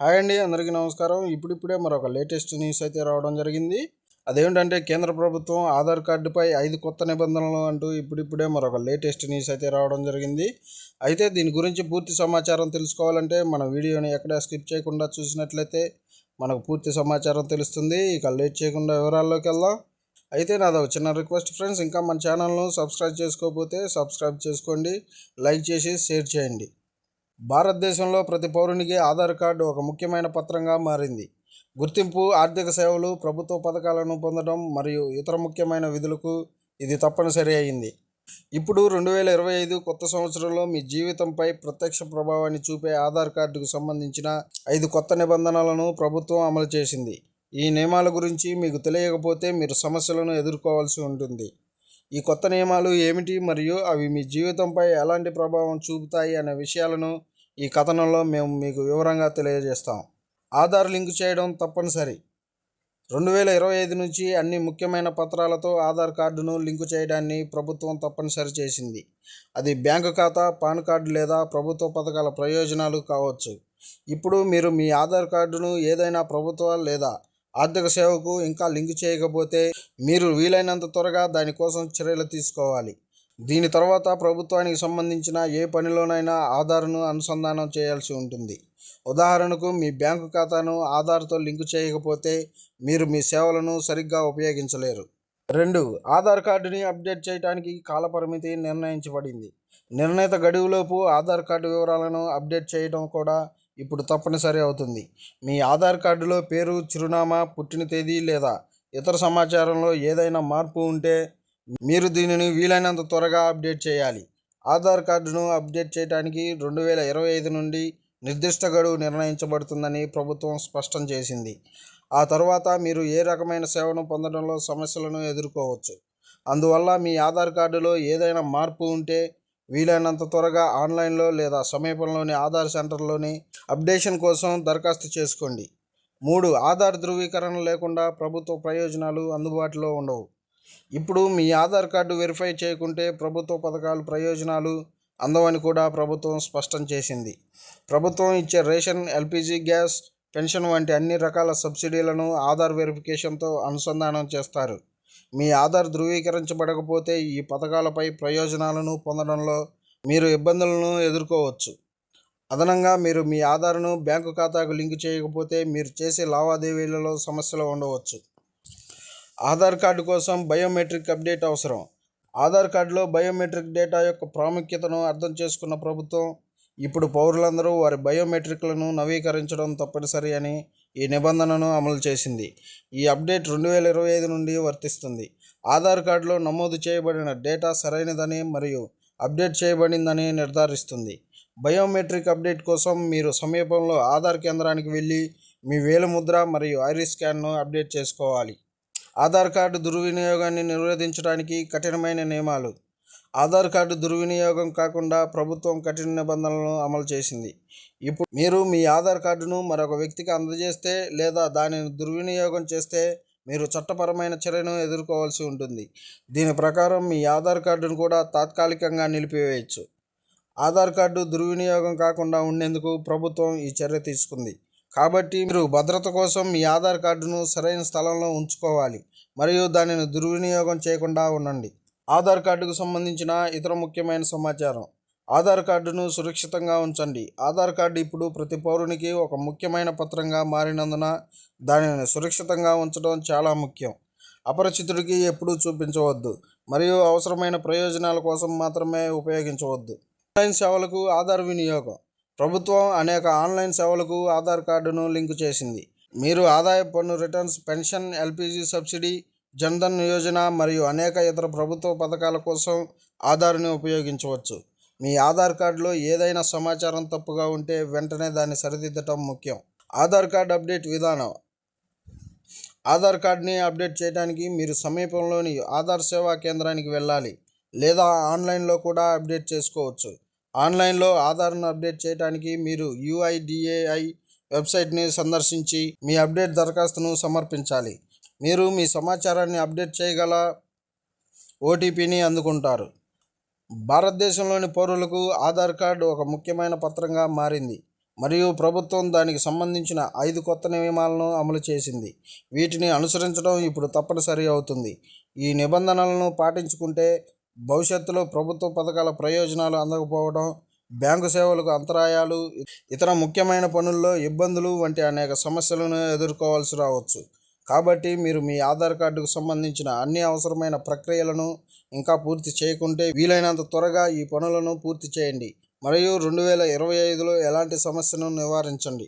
Hi అండి అందరికీ నమస్కారం. ఇప్పుడిప్పుడే మరొక లేటెస్ట్ న్యూస్ అయితే రావడం జరిగింది. అదేంటంటే కేంద్ర ప్రభుత్వం ఆధార్ కార్డుపై ఐదు కొత్త నిబంధనలు అంటూ ఇప్పుడిప్పుడే మరొక లేటెస్ట్ న్యూస్ అయితే రావడం జరిగింది. అయితే దీని గురించి పూర్తి సమాచారం తెలుసుకోవాలంటే మన వీడియోని ఎక్కడ స్కిప్ చేయకుండా చూసినట్లయితే మనకు పూర్తి సమాచారం తెలుస్తుంది. ఇక లేట్ చేయకుండా వివరాల్లోకి వెళ్దాం. అయితే నాది ఒక చిన్న రిక్వెస్ట్ ఫ్రెండ్స్. ఇంకా మన ఛానల్ను సబ్స్క్రైబ్ చేసుకోకపోతే సబ్స్క్రైబ్ చేసుకోండి. లైక్ చేసి షేర్ చేయండి. భారతదేశంలో ప్రతి పౌరునికి ఆధార్ కార్డు ఒక ముఖ్యమైన పత్రంగా మారింది. గుర్తింపు ఆర్థిక సేవలు ప్రభుత్వ పథకాలను పొందడం మరియు ఇతర ముఖ్యమైన విధులకు ఇది తప్పనిసరి అయింది. ఇప్పుడు రెండు వేల ఇరవై ఐదు కొత్త సంవత్సరంలో మీ జీవితంపై ప్రత్యక్ష ప్రభావాన్ని చూపే ఆధార్ కార్డుకు సంబంధించిన ఐదు కొత్త నిబంధనలను ప్రభుత్వం అమలు చేసింది. ఈ నియమాల గురించి మీకు తెలియకపోతే మీరు సమస్యలను ఎదుర్కోవాల్సి ఉంటుంది. ఈ కొత్త నియమాలు ఏమిటి? మరియు అవి మీ జీవితంపై ఎలాంటి ప్రభావం చూపుతాయి అనే విషయాలను ఈ కథనంలో మేము మీకు వివరంగా తెలియజేస్తాం. ఆధార్ లింక్ చేయడం తప్పనిసరి. రెండు వేల ఇరవై ఐదు నుంచి అన్ని ముఖ్యమైన పత్రాలతో ఆధార్ కార్డును లింకు చేయడాన్ని ప్రభుత్వం తప్పనిసరి చేసింది. అది బ్యాంకు ఖాతా పాన్ కార్డు లేదా ప్రభుత్వ పథకాల ప్రయోజనాలు కావచ్చు. ఇప్పుడు మీరు మీ ఆధార్ కార్డును ఏదైనా ప్రభుత్వ లేదా ఆర్థిక సేవకు ఇంకా లింక్ చేయకపోతే మీరు వీలైనంత త్వరగా దానికోసం చర్యలు తీసుకోవాలి. దీని తర్వాత ప్రభుత్వానికి సంబంధించిన ఏ పనిలోనైనా ఆధార్ను అనుసంధానం చేయాల్సి ఉంటుంది. ఉదాహరణకు మీ బ్యాంకు ఖాతాను ఆధార్తో లింకు చేయకపోతే మీరు మీ సేవలను సరిగ్గా ఉపయోగించలేరు. రెండు ఆధార్ కార్డుని అప్డేట్ చేయడానికి కాలపరిమితి నిర్ణయించబడింది. నిర్ణీత గడువులోపు ఆధార్ కార్డు వివరాలను అప్డేట్ చేయడం కూడా ఇప్పుడు తప్పనిసరి అవుతుంది. మీ ఆధార్ కార్డులో పేరు చిరునామా పుట్టిన తేదీ లేదా ఇతర సమాచారంలో ఏదైనా మార్పు ఉంటే మీరు దీనిని వీలైనంత త్వరగా అప్డేట్ చేయాలి. ఆధార్ కార్డును అప్డేట్ చేయడానికి రెండు వేల ఇరవై ఐదు నుండి నిర్దిష్ట గడువు నిర్ణయించబడుతుందని ప్రభుత్వం స్పష్టం చేసింది. ఆ తర్వాత మీరు ఏ రకమైన సేవను పొందడంలో సమస్యలను ఎదుర్కోవచ్చు. అందువల్ల మీ ఆధార్ కార్డులో ఏదైనా మార్పు ఉంటే వీలైనంత త్వరగా ఆన్లైన్లో లేదా సమీపంలోని ఆధార్ సెంటర్లోని అప్డేషన్ కోసం దరఖాస్తు చేసుకోండి. మూడు ఆధార్ ధృవీకరణ లేకుండా ప్రభుత్వ ప్రయోజనాలు అందుబాటులో ఉండవు. ఇప్పుడు మీ ఆధార్ కార్డు వెరిఫై చేయకుంటే ప్రభుత్వ పథకాలు ప్రయోజనాలు అందవని కూడా ప్రభుత్వం స్పష్టం చేసింది. ప్రభుత్వం ఇచ్చే రేషన్ ఎల్పిజి గ్యాస్ పెన్షన్ వంటి అన్ని రకాల సబ్సిడీలను ఆధార్ వెరిఫికేషన్తో అనుసంధానం చేస్తారు. మీ ఆధార్ ధృవీకరించబడకపోతే ఈ పథకాలపై ప్రయోజనాలను పొందడంలో మీరు ఇబ్బందులను ఎదుర్కోవచ్చు. అదనంగా మీరు మీ ఆధార్ను బ్యాంకు ఖాతాకు లింక్ చేయకపోతే మీరు చేసే లావాదేవీలలో సమస్యలు ఉండవచ్చు. ఆధార్ కార్డు కోసం బయోమెట్రిక్ అప్డేట్ అవసరం. ఆధార్ కార్డులో బయోమెట్రిక్ డేటా యొక్క ప్రాముఖ్యతను అర్థం చేసుకున్న ప్రభుత్వం ఇప్పుడు పౌరులందరూ వారి బయోమెట్రిక్లను నవీకరించడం తప్పనిసరి అని ఈ నిబంధనను అమలు చేసింది. ఈ అప్డేట్ రెండు వేల ఇరవై ఐదు నుండి వర్తిస్తుంది. ఆధార్ కార్డులో నమోదు చేయబడిన డేటా సరైనదని మరియు అప్డేట్ చేయబడిందని నిర్ధారిస్తుంది. బయోమెట్రిక్ అప్డేట్ కోసం మీరు సమీపంలో ఆధార్ కేంద్రానికి వెళ్ళి మీ వేలిముద్ర మరియు ఐరిస్ స్కాన్ను అప్డేట్ చేసుకోవాలి. ఆధార్ కార్డు దుర్వినియోగాన్ని నిరోధించడానికి కఠినమైన నియమాలు. ఆధార్ కార్డు దుర్వినియోగం కాకుండా ప్రభుత్వం కఠిన నిబంధనలను అమలు చేసింది. ఇప్పుడు మీరు మీ ఆధార్ కార్డును మరొక వ్యక్తికి అందజేస్తే లేదా దానిని దుర్వినియోగం చేస్తే మీరు చట్టపరమైన చర్యను ఎదుర్కోవాల్సి ఉంటుంది. దీని ప్రకారం మీ ఆధార్ కార్డును కూడా తాత్కాలికంగా నిలిపివేయచ్చు. ఆధార్ కార్డు దుర్వినియోగం కాకుండా ఉండేందుకు ప్రభుత్వం ఈ చర్య తీసుకుంది. కాబట్టి మీరు భద్రత కోసం మీ ఆధార్ కార్డును సరైన స్థలంలో ఉంచుకోవాలి. మరియు దానిని దుర్వినియోగం చేయకుండా ఉండండి. ఆధార్ కార్డుకు సంబంధించిన ఇతర ముఖ్యమైన సమాచారం. ఆధార్ కార్డును సురక్షితంగా ఉంచండి. ఆధార్ కార్డు ఇప్పుడు ప్రతి పౌరునికి ఒక ముఖ్యమైన పత్రంగా మారినందున దానిని సురక్షితంగా ఉంచడం చాలా ముఖ్యం. అపరిచితుడికి ఎప్పుడూ చూపించవద్దు. మరియు అవసరమైన ప్రయోజనాల కోసం మాత్రమే ఉపయోగించవద్దు. ఆన్లైన్ సేవలకు ఆధార్ వినియోగం. ప్రభుత్వం అనేక ఆన్లైన్ సేవలకు ఆధార్ కార్డును లింకు చేసింది. మీరు ఆదాయ పన్ను returns pension LPG subsidy Jan Dhan Yojana మరియు అనేక ఇతర ప్రభుత్వ పథకాల కోసం ఆధార్ని ఉపయోగించవచ్చు. మీ ఆధార్ కార్డులో ఏదైనా సమాచారం తప్పుగా ఉంటే వెంటనే దాన్ని సరిదిద్దటం ముఖ్యం. ఆధార్ కార్డ్ అప్డేట్ విధానం. ఆధార్ కార్డ్ని అప్డేట్ చేయడానికి మీరు సమీపంలోని ఆధార్ సేవా కేంద్రానికి వెళ్ళాలి లేదా ఆన్లైన్లో కూడా అప్డేట్ చేసుకోవచ్చు. ఆన్లైన్లో ఆధార్ను అప్డేట్ చేయడానికి మీరు యుఐడిఏఐ వెబ్సైట్ని సందర్శించి మీ అప్డేట్ దరఖాస్తును సమర్పించాలి. మీరు మీ సమాచారాన్ని అప్డేట్ చేయగల ఓటీపీని అందుకుంటారు. భారతదేశంలోని పౌరులకు ఆధార్ కార్డు ఒక ముఖ్యమైన పత్రంగా మారింది. మరియు ప్రభుత్వం దానికి సంబంధించిన ఐదు కొత్త నియమాలను అమలు చేసింది. వీటిని అనుసరించడం ఇప్పుడు తప్పనిసరి అవుతుంది. ఈ నిబంధనలను పాటించుకుంటే భవిష్యత్తులో ప్రభుత్వ పథకాల ప్రయోజనాలు అందకపోవడం బ్యాంకు సేవలకు అంతరాయాలు ఇతర ముఖ్యమైన పనుల్లో ఇబ్బందులు వంటి అనేక సమస్యలను ఎదుర్కోవాల్సి రావచ్చు. కాబట్టి మీరు మీ ఆధార్ కార్డుకు సంబంధించిన అన్ని అవసరమైన ప్రక్రియలను ఇంకా పూర్తి చేయకుంటే వీలైనంత త్వరగా ఈ పనులను పూర్తి చేయండి. మరియు రెండు వేల ఇరవై ఐదులో ఎలాంటి సమస్యను నివారించండి?